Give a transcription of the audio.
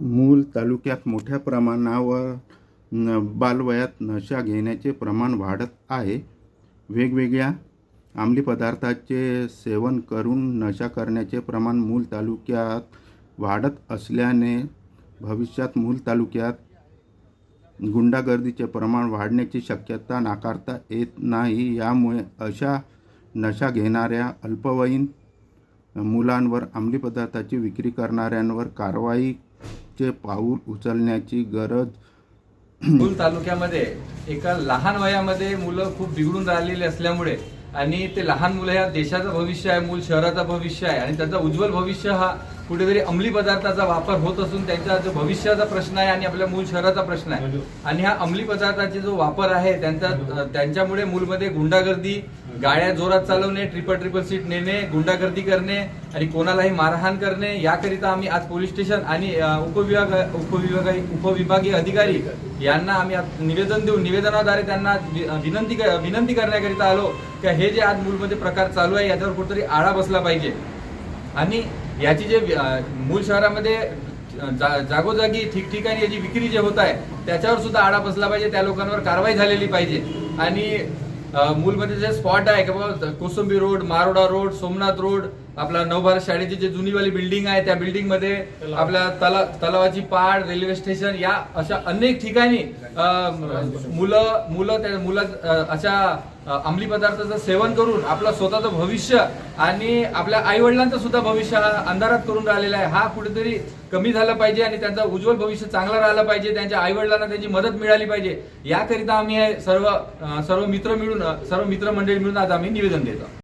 मूल तालुक्यात मोठ्या प्रमाणावर न बालवयात नशा घेण्याचे प्रमाण वाढत आहे. वेगवेगळ्या अंमली पदार्थाचे सेवन करून नशा करण्याचे प्रमाण मूल तालुक्यात वाढत असल्याने भविष्यात मूल तालुक्यात गुंडागर्दीचे प्रमाण वाढण्याची शक्यता नाकारता येत नाही. यामुळे अशा नशा घेणाऱ्या अल्पवयीन मुलांवर अंमली पदार्थाची विक्री करणाऱ्यांवर कारवाई कारवाईचे पाऊल उचलण्याची गरज. मूल तालुक्यामध्ये एका लहान वयामध्ये मुलं खूप बिघडून राहिलेली असल्यामुळे आणि ते लहान मुलं ह्या देशाचं भविष्य आहे मूल शहराचं भविष्य आहे आणि त्याचा उज्ज्वल भविष्य हा कुठेतरी अंमली पदार्थाचा वापर होत असून त्यांचा जो भविष्याचा प्रश्न आहे आणि आपल्या मूल शहराचा प्रश्न आहे. आणि हा अंमली पदार्थाचे जो वापर आहे त्यांचा त्यांच्यामुळे मूलमध्ये गुंडागर्दी गाड्या जोरात चालवणे ट्रिपल ट्रिपल सीट नेणे गुंडागर्दी करणे आणि कोणालाही मारहाण करणे याकरिता आम्ही आज पोलीस स्टेशन आणि उपविभाग उपविभाग उपविभागीय अधिकारी यांना आम्ही निवेदन देऊन निवेदनाद्वारे त्यांना विनंती विनंती करण्याकरिता आलो की हे जे आज मूलमध्ये प्रकार चालू आहे याच्यावर कुठेतरी आळा बसला पाहिजे. आणि याची जे मूळ मूल शहरामध्ये जा- जागोजागी ठिकठिकाणी याची विक्री जे होत आहे त्याच्यावर सुद्धा आळा बसला पाहिजे त्या लोकांवर कारवाई झालेली पाहिजे. आणि मूलमध्ये जे स्पॉट आहे की Baba Kosambi road Maroda road Somnath road आपला नवभारत शाळेची जे जुनीवाली बिल्डिंग आहे त्या बिल्डिंगमध्ये आपल्या तला तलावाची पाड रेल्वे स्टेशन या अशा अनेक ठिकाणी मुलं मुलं त्या मुलं अशा अंमली पदार्थाचं सेवन करून आपलं स्वतःचं भविष्य आणि आपल्या आई वडिलांचं सुद्धा भविष्य हा अंधारात करून राहिलेला आहे. हा कुठेतरी कमी झाला पाहिजे आणि त्यांचं उज्ज्वल भविष्य चांगलं राहिलं पाहिजे त्यांच्या आई वडिलांना त्यांची मदत मिळाली पाहिजे. याकरिता आम्ही हे सर्व सर्व मित्र मिळून सर्व मित्रमंडळी मिळून आज आम्ही निवेदन देतो.